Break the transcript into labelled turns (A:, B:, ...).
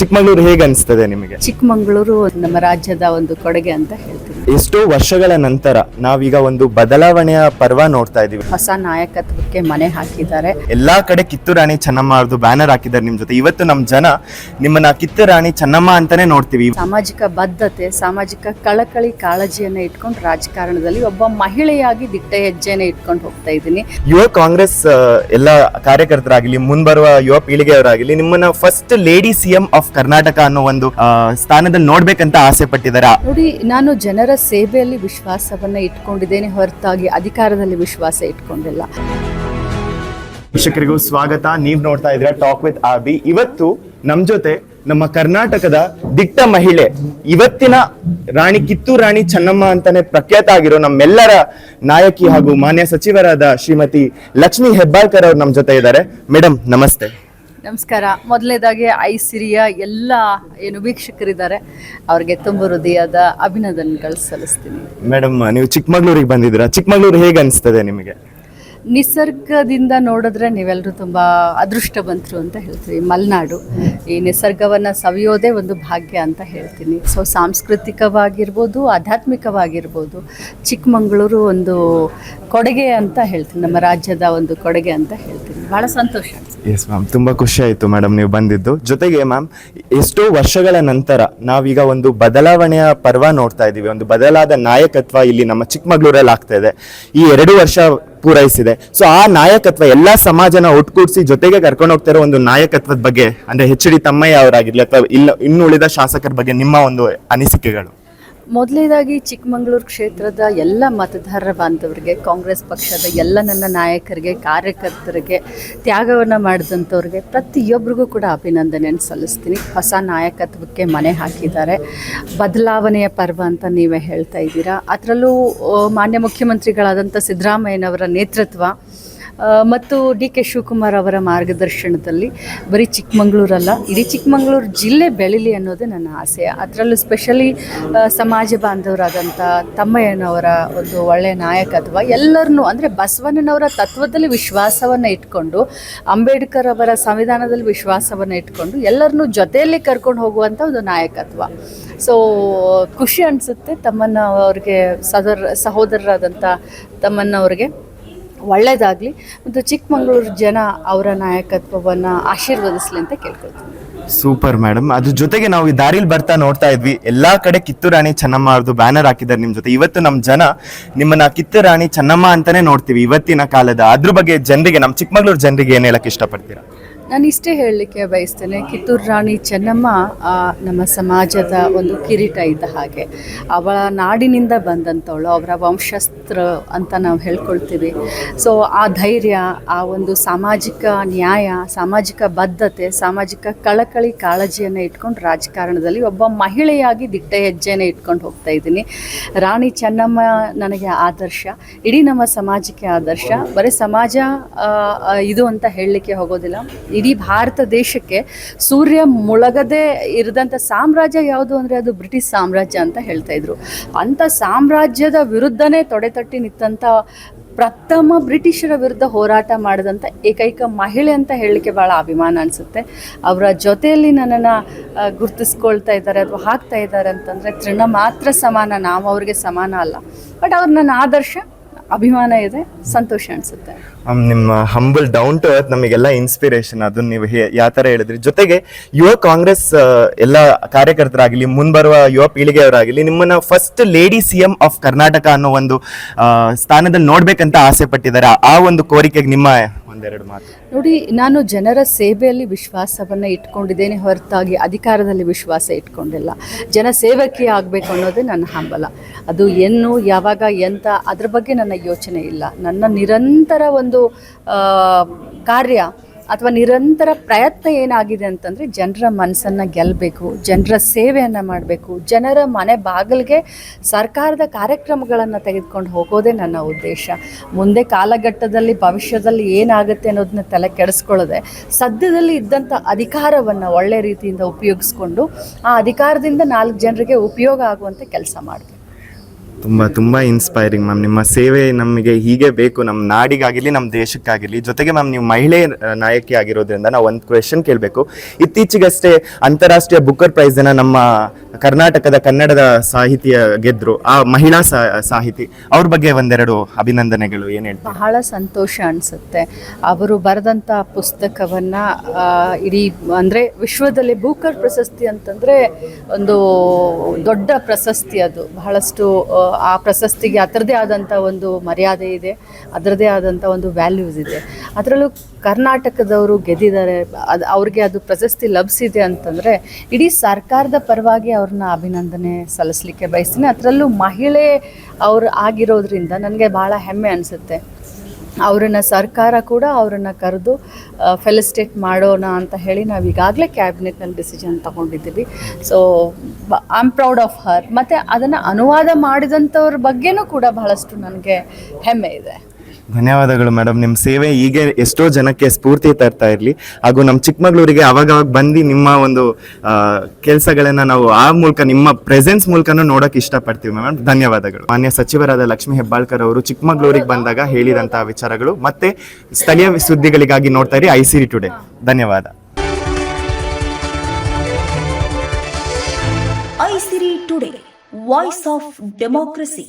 A: ಚಿಕ್ಕಮಗಳೂರು ಹೇಗೆ ಅನಿಸ್ತದೆ ನಿಮಗೆ?
B: ಚಿಕ್ಕಮಗಳೂರು ನಮ್ಮ ರಾಜ್ಯದ ಒಂದು ಕೊಡುಗೆ ಅಂತ ಹೇಳ್ತೀನಿ.
A: ಎಷ್ಟೋ ವರ್ಷಗಳ ನಂತರ ನಾವೀಗ ಒಂದು ಬದಲಾವಣೆಯ ಪರ್ವ ನೋಡ್ತಾ ಇದೀವಿ
B: ಹೊಸ ನಾಯಕತ್ವಕ್ಕೆ ಮನೆ ಹಾಕಿದ್ದಾರೆ.
A: ಎಲ್ಲಾ ಕಡೆ ಕಿತ್ತೂರಾಣಿ ಚೆನ್ನಮ್ಮ ಅವ್ರದ್ದು ಬ್ಯಾನರ್ ಹಾಕಿದ್ದಾರೆ ನಿಮ್ ಜೊತೆ. ಇವತ್ತು ನಮ್ ಜನ ನಿಮ್ಮನ್ನ ಕಿತ್ತುರಾಣಿ ಚೆನ್ನಮ್ಮ ಅಂತಾನೆ ನೋಡ್ತೀವಿ.
B: ಸಾಮಾಜಿಕ ಬದ್ಧತೆ ಸಾಮಾಜಿಕ ಕಳಕಳಿ ಕಾಳಜಿಯನ್ನ ಇಟ್ಕೊಂಡು ರಾಜಕಾರಣದಲ್ಲಿ ಒಬ್ಬ ಮಹಿಳೆಯಾಗಿ ದಿಟ್ಟ ಹೆಜ್ಜೆನ ಇಟ್ಕೊಂಡು ಹೋಗ್ತಾ ಇದ್ದೀನಿ.
A: ಯುವ ಕಾಂಗ್ರೆಸ್ ಎಲ್ಲಾ ಕಾರ್ಯಕರ್ತರಾಗಿಲಿ ಮುಂಬರುವ ಯುವ ಪೀಳಿಗೆಯವರಾಗಲಿ ನಿಮ್ಮನ್ನ first lady CM of Karnataka ಅನ್ನೋ ಒಂದು ಆ, ಸ್ಥಾನದಲ್ಲಿ ನೋಡ್ಬೇಕಂತ ಆಸೆ ಪಟ್ಟಿದ್ದಾರೆ.
B: ನೋಡಿ ನಾನು ಜನರ ಸೇವೆಯಲ್ಲಿ ವಿಶ್ವಾಸವನ್ನ ಇಟ್ಕೊಂಡಿದ್ದೇನೆ ಹೊರತಾಗಿ ಅಧಿಕಾರದಲ್ಲಿ ವಿಶ್ವಾಸ ಇಟ್ಕೊಂಡಿಲ್ಲ.
A: ವೀಕ್ಷಕರಿಗೂ ಸ್ವಾಗತ. ನೀವ್ ನೋಡ್ತಾ ಇದ್ರ ಟಾಕ್ ವಿತ್ ಆಬಿ ಇವತ್ತು ನಮ್ ಜೊತೆ ನಮ್ಮ ಕರ್ನಾಟಕದ ದಿಟ್ಟ ಮಹಿಳೆ, ಇವತ್ತಿನ ರಾಣಿ ಕಿತ್ತೂರು ರಾಣಿ ಚೆನ್ನಮ್ಮ ಅಂತಾನೆ ಪ್ರಖ್ಯಾತ ಆಗಿರೋ ನಮ್ಮೆಲ್ಲರ ನಾಯಕಿ ಹಾಗೂ ಮಾನ್ಯ ಸಚಿವರಾದ ಶ್ರೀಮತಿ ಲಕ್ಷ್ಮಿ ಹೆಬ್ಬಾಳ್ಕರ್ ಅವರು ನಮ್ ಜೊತೆ ಇದ್ದಾರೆ. ಮೇಡಮ್ ನಮಸ್ತೆ.
B: ನಮಸ್ಕಾರ. ಮೊದಲನೇದಾಗಿ ಐ ಸಿರಿಯ ಎಲ್ಲ ಏನು ವೀಕ್ಷಕರಿದ್ದಾರೆ ಅವ್ರಿಗೆ ತುಂಬ ಹೃದಯದ ಅಭಿನಂದನೆಗಳು ಸಲ್ಲಿಸ್ತೀನಿ.
A: ಮೇಡಮ್ ನೀವು ಚಿಕ್ಕಮಗಳೂರಿಗೆ ಬಂದಿದ್ದೀರಾ? ಚಿಕ್ಕಮಗಳೂರು ಹೇಗೆ ಅನಿಸ್ತದೆ ನಿಮಗೆ?
B: ನಿಸರ್ಗದಿಂದ ನೋಡಿದ್ರೆ ನೀವೆಲ್ಲರೂ ತುಂಬ ಅದೃಷ್ಟವಂತರು ಅಂತ ಹೇಳ್ತೀವಿ. ಮಲೆನಾಡು ಈ ನಿಸರ್ಗವನ್ನು ಸವಿಯೋದೇ ಒಂದು ಭಾಗ್ಯ ಅಂತ ಹೇಳ್ತೀನಿ. ಸೊ ಸಾಂಸ್ಕೃತಿಕವಾಗಿರ್ಬೋದು ಆಧ್ಯಾತ್ಮಿಕವಾಗಿರ್ಬೋದು ಚಿಕ್ಕಮಗಳೂರು ಒಂದು ಕೊಡುಗೆ ಅಂತ ಹೇಳ್ತೀನಿ. ನಮ್ಮ ರಾಜ್ಯದ ಒಂದು ಕೊಡುಗೆ ಅಂತ ಹೇಳ್ತೀನಿ. ಭಾಳ ಸಂತೋಷ.
A: ಎಸ್ ಮ್ಯಾಮ್ ತುಂಬಾ ಖುಷಿ ಆಯಿತು ಮೇಡಮ್ ನೀವು ಬಂದಿದ್ದು. ಜೊತೆಗೆ ಮ್ಯಾಮ್ ಎಷ್ಟೋ ವರ್ಷಗಳ ನಂತರ ನಾವೀಗ ಒಂದು ಬದಲಾವಣೆಯ ಪರ್ವ ನೋಡ್ತಾ ಇದೀವಿ ಒಂದು ಬದಲಾದ ನಾಯಕತ್ವ ಇಲ್ಲಿ ನಮ್ಮ ಚಿಕ್ಕಮಗಳೂರಲ್ಲಿ ಆಗ್ತಾ ಇದೆ. ಈ ಎರಡು ವರ್ಷ ಪೂರೈಸಿದೆ. ಸೊ ಆ ನಾಯಕತ್ವ ಎಲ್ಲ ಸಮಾಜನ ಒಟ್ಟುಗೂಡಿಸಿ ಜೊತೆಗೆ ಕರ್ಕೊಂಡು ಹೋಗ್ತಿರೋ ಒಂದು ನಾಯಕತ್ವದ ಬಗ್ಗೆ, ಅಂದ್ರೆ ಎಚ್ ಡಿ ತಮ್ಮಯ್ಯ ಅವರಾಗಿರ್ಲಿ ಅಥವಾ ಇಲ್ಲ ಇನ್ನುಳಿದ ಶಾಸಕರ ಬಗ್ಗೆ ನಿಮ್ಮ ಒಂದು ಅನಿಸಿಕೆಗಳು?
B: ಮೊದಲನೇದಾಗಿ ಚಿಕ್ಕಮಗಳೂರು ಕ್ಷೇತ್ರದ ಎಲ್ಲ ಮತದಾರರ ಬಾಂಧವರಿಗೆ, ಕಾಂಗ್ರೆಸ್ ಪಕ್ಷದ ಎಲ್ಲ ನನ್ನ ನಾಯಕರಿಗೆ, ಕಾರ್ಯಕರ್ತರಿಗೆ, ತ್ಯಾಗವನ್ನು ಮಾಡಿದಂಥವ್ರಿಗೆ ಪ್ರತಿಯೊಬ್ಬರಿಗೂ ಕೂಡ ಅಭಿನಂದನೆಯನ್ನು ಸಲ್ಲಿಸ್ತೀನಿ. ಹೊಸ ನಾಯಕತ್ವಕ್ಕೆ ಮನೆ ಹಾಕಿದ್ದಾರೆ. ಬದಲಾವಣೆಯ ಪರ್ವ ಅಂತ ನೀವೇ ಹೇಳ್ತಾ ಇದ್ದೀರಾ. ಅದರಲ್ಲೂ ಮಾನ್ಯ ಮುಖ್ಯಮಂತ್ರಿಗಳಾದಂಥ ಸಿದ್ದರಾಮಯ್ಯನವರ ನೇತೃತ್ವ ಮತ್ತು ಡಿ ಕೆ ಶಿವಕುಮಾರ್ ಅವರ ಮಾರ್ಗದರ್ಶನದಲ್ಲಿ ಬರೀ ಚಿಕ್ಕಮಗಳೂರಲ್ಲ, ಇಡೀ ಚಿಕ್ಕಮಗಳೂರು ಜಿಲ್ಲೆ ಬೆಳೀಲಿ ಅನ್ನೋದೇ ನನ್ನ ಆಸೆ. ಅದರಲ್ಲೂ ಸ್ಪೆಷಲಿ ಸಮಾಜ ಬಾಂಧವರಾದಂಥ ತಮ್ಮಯ್ಯನವರ ಒಂದು ಒಳ್ಳೆಯ ನಾಯಕತ್ವ ಎಲ್ಲರನ್ನೂ, ಅಂದರೆ ಬಸವಣ್ಣನವರ ತತ್ವದಲ್ಲಿ ವಿಶ್ವಾಸವನ್ನು ಇಟ್ಕೊಂಡು, ಅಂಬೇಡ್ಕರ್ ಅವರ ಸಂವಿಧಾನದಲ್ಲಿ ವಿಶ್ವಾಸವನ್ನು ಇಟ್ಕೊಂಡು ಎಲ್ಲರನ್ನೂ ಜೊತೆಯಲ್ಲಿ ಕರ್ಕೊಂಡು ಹೋಗುವಂಥ ಒಂದು ನಾಯಕತ್ವ. ಸೊ ಖುಷಿ ಅನಿಸುತ್ತೆ ತಮ್ಮನ್ನ ಅವ್ರಿಗೆ ಸದರ್ ಸಹೋದರರಾದಂಥ ತಮ್ಮನ್ನ ಅವ್ರಿಗೆ. ಒಳ್ಳೆಯದಾಗಲಿ ಮತ್ತು ಚಿಕ್ಕಮಗಳೂರು ಜನ ಅವರ ನಾಯಕತ್ವವನ್ನು ಆಶೀರ್ವದಿಸಲಿ ಅಂತ ಕೇಳ್ಕೊಳ್ತೀನಿ.
A: Super madam. ಅದ್ರ ಜೊತೆಗೆ ನಾವು ಈ ದಾರಿಲಿ ಬರ್ತಾ ನೋಡ್ತಾ ಇದ್ವಿ. ಎಲ್ಲಾ ಕಡೆ ಕಿತ್ತು ರಾಣಿ ಚೆನ್ನಮ್ಮ ಅವ್ರದ್ದು ಬ್ಯಾನರ್ ಹಾಕಿದ್ದಾರೆ ನಿಮ್ ಜೊತೆ. ಇವತ್ತು ನಮ್ಮ ಜನ ನಿಮ್ಮನ್ನ ಕಿತ್ತು ರಾಣಿ ಚೆನ್ನಮ್ಮ ಅಂತಾನೆ ನೋಡ್ತೀವಿ ಇವತ್ತಿನ ಕಾಲದ. ಅದ್ರ ಬಗ್ಗೆ ಜನರಿಗೆ ನಮ್ಮ ಚಿಕ್ಕಮಗಳೂರು ಜನರಿಗೆ ಏನು ಹೇಳಕ್ ಇಷ್ಟಪಡ್ತೀರಾ?
B: ನಾನು ಇಷ್ಟೇ ಹೇಳಲಿಕ್ಕೆ ಬಯಸ್ತೇನೆ, ಕಿತ್ತೂರು ರಾಣಿ ಚೆನ್ನಮ್ಮ ನಮ್ಮ ಸಮಾಜದ ಒಂದು ಕಿರೀಟ ಇದ್ದ ಹಾಗೆ. ಅವಳ ನಾಡಿನಿಂದ ಬಂದಂಥವಳು ಅವರ ವಂಶಸ್ತ್ರ ಅಂತ ನಾವು ಹೇಳ್ಕೊಳ್ತೀವಿ. ಸೊ ಆ ಧೈರ್ಯ, ಆ ಒಂದು ಸಾಮಾಜಿಕ ನ್ಯಾಯ, ಸಾಮಾಜಿಕ ಬದ್ಧತೆ, ಸಾಮಾಜಿಕ ಕಳಕಳಿ ಕಾಳಜಿಯನ್ನು ಇಟ್ಕೊಂಡು ರಾಜಕಾರಣದಲ್ಲಿ ಒಬ್ಬ ಮಹಿಳೆಯಾಗಿ ದಿಟ್ಟ ಹೆಜ್ಜೆನ ಇಟ್ಕೊಂಡು ಹೋಗ್ತಾ ಇದ್ದೀನಿ. ರಾಣಿ ಚೆನ್ನಮ್ಮ ನನಗೆ ಆದರ್ಶ, ಇಡೀ ನಮ್ಮ ಸಮಾಜಕ್ಕೆ ಆದರ್ಶ. ಬರೀ ಸಮಾಜ ಇದು ಅಂತ ಹೇಳಲಿಕ್ಕೆ ಹೋಗೋದಿಲ್ಲ. ಇಡೀ ಭಾರತ ದೇಶಕ್ಕೆ ಸೂರ್ಯ ಮುಳಗದೆ ಇರದಂಥ ಸಾಮ್ರಾಜ್ಯ ಯಾವುದು ಅಂದರೆ ಅದು ಬ್ರಿಟಿಷ್ ಸಾಮ್ರಾಜ್ಯ ಅಂತ ಹೇಳ್ತಾ ಇದ್ರು. ಅಂಥ ಸಾಮ್ರಾಜ್ಯದ ವಿರುದ್ಧನೇ ತೊಡೆತಟ್ಟಿ ನಿಂತಂಥ ಪ್ರಥಮ ಬ್ರಿಟಿಷರ ವಿರುದ್ಧ ಹೋರಾಟ ಮಾಡಿದಂಥ ಏಕೈಕ ಮಹಿಳೆ ಅಂತ ಹೇಳಲಿಕ್ಕೆ ಭಾಳ ಅಭಿಮಾನ ಅನಿಸುತ್ತೆ. ಅವರ ಜೊತೆಯಲ್ಲಿ ನನ್ನನ್ನು ಗುರುತಿಸ್ಕೊಳ್ತಾ ಇದ್ದಾರೆ ಅಥವಾ ಹಾಕ್ತಾ ಇದ್ದಾರೆ ಅಂತಂದರೆ ತೃಣ ಮಾತ್ರ ಸಮಾನ, ನಾವು ಅವ್ರಿಗೆ ಸಮಾನ ಅಲ್ಲ. ಬಟ್ ಅವ್ರು ನನ್ನ ಆದರ್ಶ ಅಭಿಮಾನ ಇದೆ, ಸಂತೋಷ ಅನಿಸುತ್ತೆ.
A: ನಿಮ್ಮ ಹಂಬಲ್ ಡೌನ್ ಟು ಅರ್ತ್ ನಮಗೆಲ್ಲ ಇನ್ಸ್ಪಿರೇಷನ್ ಅದು ನೀವು ಯಾವ ಥರ ಹೇಳಿದ್ರಿ? ಜೊತೆಗೆ ಯುವ ಕಾಂಗ್ರೆಸ್ ಎಲ್ಲ ಕಾರ್ಯಕರ್ತರಾಗಲಿ, ಮುಂಬರುವ ಯುವ ಪೀಳಿಗೆಯವರಾಗಲಿ, ನಿಮ್ಮನ್ನ first lady CM of Karnataka ಅನ್ನೋ ಒಂದು ಸ್ಥಾನದಲ್ಲಿ ನೋಡ್ಬೇಕಂತ ಆಸೆ ಪಟ್ಟಿದ್ದಾರೆ. ಆ ಒಂದು ಕೋರಿಕೆಗೆ ನಿಮ್ಮ ಒಂದೆರಡು ಮಾತು.
B: ನೋಡಿ, ನಾನು ಜನರ ಸೇವೆಯಲ್ಲಿ ವಿಶ್ವಾಸವನ್ನು ಇಟ್ಕೊಂಡಿದ್ದೇನೆ ಹೊರತಾಗಿ ಅಧಿಕಾರದಲ್ಲಿ ವಿಶ್ವಾಸ ಇಟ್ಕೊಂಡಿಲ್ಲ. ಜನ ಸೇವಕಿ ಆಗಬೇಕು ಅನ್ನೋದೇ ನನ್ನ ಹಂಬಲ. ಅದು ಏನು, ಯಾವಾಗ, ಎಂತ, ಅದ್ರ ಬಗ್ಗೆ ನನ್ನ ಯೋಚನೆ ಇಲ್ಲ. ನನ್ನ ನಿರಂತರ ಒಂದು ಕಾರ್ಯ ಅಥವಾ ನಿರಂತರ ಪ್ರಯತ್ನ ಏನಾಗಿದೆ ಅಂತಂದರೆ ಜನರ ಮನಸ್ಸನ್ನು ಗೆಲ್ಲಬೇಕು ಜನರ ಸೇವೆಯನ್ನು ಮಾಡಬೇಕು, ಜನರ ಮನೆ ಬಾಗಿಲಿಗೆ ಸರ್ಕಾರದ ಕಾರ್ಯಕ್ರಮಗಳನ್ನು ತೆಗೆದುಕೊಂಡು ಹೋಗೋದೇ ನನ್ನ ಉದ್ದೇಶ. ಮುಂದೆ ಕಾಲಘಟ್ಟದಲ್ಲಿ ಭವಿಷ್ಯದಲ್ಲಿ ಏನಾಗುತ್ತೆ ಅನ್ನೋದನ್ನ ತಲೆ ಕೆಡಿಸ್ಕೊಳ್ಳದೆ ಸದ್ಯದಲ್ಲಿ ಇದ್ದಂಥ ಅಧಿಕಾರವನ್ನು ಒಳ್ಳೆ ರೀತಿಯಿಂದ ಉಪಯೋಗಿಸ್ಕೊಂಡು ಆ ಅಧಿಕಾರದಿಂದ ನಾಲ್ಕು ಜನರಿಗೆ ಉಪಯೋಗ ಆಗುವಂತೆ ಕೆಲಸ ಮಾಡಬೇಕು.
A: ತುಂಬ ತುಂಬ ಇನ್ಸ್ಪೈರಿಂಗ್ ಮ್ಯಾಮ್ ನಿಮ್ಮ ಸೇವೆ ನಮಗೆ ಹೀಗೆ ಬೇಕು ನಮ್ಮ ನಾಡಿಗಾಗಿರಲಿ ನಮ್ಮ ದೇಶಕ್ಕಾಗಿರಲಿ ಜೊತೆಗೆ ಮ್ಯಾಮ್ ನೀವು ಮಹಿಳೆ ನಾಯಕಿ ಆಗಿರೋದ್ರಿಂದ ನಾವು ಒಂದು ಕ್ವೆಶನ್ ಕೇಳಬೇಕು. ಇತ್ತೀಚೆಗಷ್ಟೇ ಅಂತಾರಾಷ್ಟ್ರೀಯ ಬುಕ್ಕರ್ ಪ್ರೈಸನ್ನು ನಮ್ಮ ಕರ್ನಾಟಕದ ಕನ್ನಡದ ಸಾಹಿತಿಯ ಗೆದ್ರು, ಆ ಮಹಿಳಾ ಸಾಹಿತಿ. ಅವ್ರ ಬಗ್ಗೆ ಒಂದೆರಡು ಅಭಿನಂದನೆಗಳು, ಏನು ಹೇಳ್ತಾರೆ?
B: ಬಹಳ ಸಂತೋಷ ಅನಿಸುತ್ತೆ. ಅವರು ಬರೆದಂಥ ಪುಸ್ತಕವನ್ನು ಇಡೀ, ಅಂದರೆ ವಿಶ್ವದಲ್ಲಿ ಬೂಕರ್ ಪ್ರಶಸ್ತಿ ಅಂತಂದರೆ ಒಂದು ದೊಡ್ಡ ಪ್ರಶಸ್ತಿ ಅದು. ಬಹಳಷ್ಟು ಆ, ಪ್ರಶಸ್ತಿಗೆ ಅದರದೇ ಆದಂಥ ಒಂದು ಮರ್ಯಾದೆ ಇದೆ ಅದರದೇ ಆದಂಥ ಒಂದು ವ್ಯಾಲ್ಯೂಸ್ ಇದೆ. ಅದರಲ್ಲೂ ಕರ್ನಾಟಕದವರು ಗೆದ್ದಿದ್ದಾರೆ ಅದು ಅವ್ರಿಗೆ ಅದು ಪ್ರಶಸ್ತಿ ಲಭಿಸಿದೆ ಅಂತಂದರೆ ಇಡೀ ಸರ್ಕಾರದ ಪರವಾಗಿ ಅವ್ರನ್ನ ಅಭಿನಂದನೆ ಸಲ್ಲಿಸಲಿಕ್ಕೆ ಬಯಸ್ತೀನಿ. ಅದರಲ್ಲೂ ಮಹಿಳೆ ಅವ್ರು ಆಗಿರೋದ್ರಿಂದ ನನಗೆ ಭಾಳ ಹೆಮ್ಮೆ ಅನಿಸುತ್ತೆ. ಅವರನ್ನು ಸರ್ಕಾರ ಕೂಡ ಅವರನ್ನು ಕರೆದು ಫೆಲಿಸ್ಟೇಟ್ ಮಾಡೋಣ ಅಂತ ಹೇಳಿ ನಾವು ಈಗಾಗಲೇ ಕ್ಯಾಬಿನೆಟ್ನಲ್ಲಿ ಡಿಸಿಷನ್ ತಗೊಂಡಿದ್ದೀವಿ. So I am proud of her ಮತ್ತು ಅದನ್ನು ಅನುವಾದ ಮಾಡಿದಂಥವ್ರ ಬಗ್ಗೆನೂ ಕೂಡ ಬಹಳಷ್ಟು ನನಗೆ ಹೆಮ್ಮೆ ಇದೆ.
A: ಧನ್ಯವಾದಗಳು ಮೇಡಮ್ ನಿಮ್ಮ ಸೇವೆ ಹೀಗೆ ಎಷ್ಟೋ ಜನಕ್ಕೆ ಸ್ಫೂರ್ತಿ ತರ್ತಾ ಇರಲಿ. ಹಾಗೂ ನಮ್ಮ ಚಿಕ್ಕಮಗಳೂರಿಗೆ ಅವಾಗವಾಗ ಅವಾಗ ಬಂದು ನಿಮ್ಮ ಒಂದು ಕೆಲಸಗಳನ್ನು ನಾವು ಆ ಮೂಲಕ, ನಿಮ್ಮ ಪ್ರೆಸೆನ್ಸ್ ಮೂಲಕನೂ ನೋಡೋಕೆ ಇಷ್ಟಪಡ್ತೀವಿ ಮೇಡಮ್ ಧನ್ಯವಾದಗಳು. ಮಾನ್ಯ ಸಚಿವರಾದ ಲಕ್ಷ್ಮೀ ಹೆಬ್ಬಾಳ್ಕರ್ ಅವರು ಚಿಕ್ಕಮಗಳೂರಿಗೆ ಬಂದಾಗ ಹೇಳಿದಂತಹ ವಿಚಾರಗಳು ಮತ್ತೆ ಸ್ಥಳೀಯ ಸುದ್ದಿಗಳಿಗಾಗಿ ನೋಡ್ತಾ ಇರಿ ಐ ಸಿರಿ ಟುಡೇ ಧನ್ಯವಾದ.
C: Siri today voice of democracy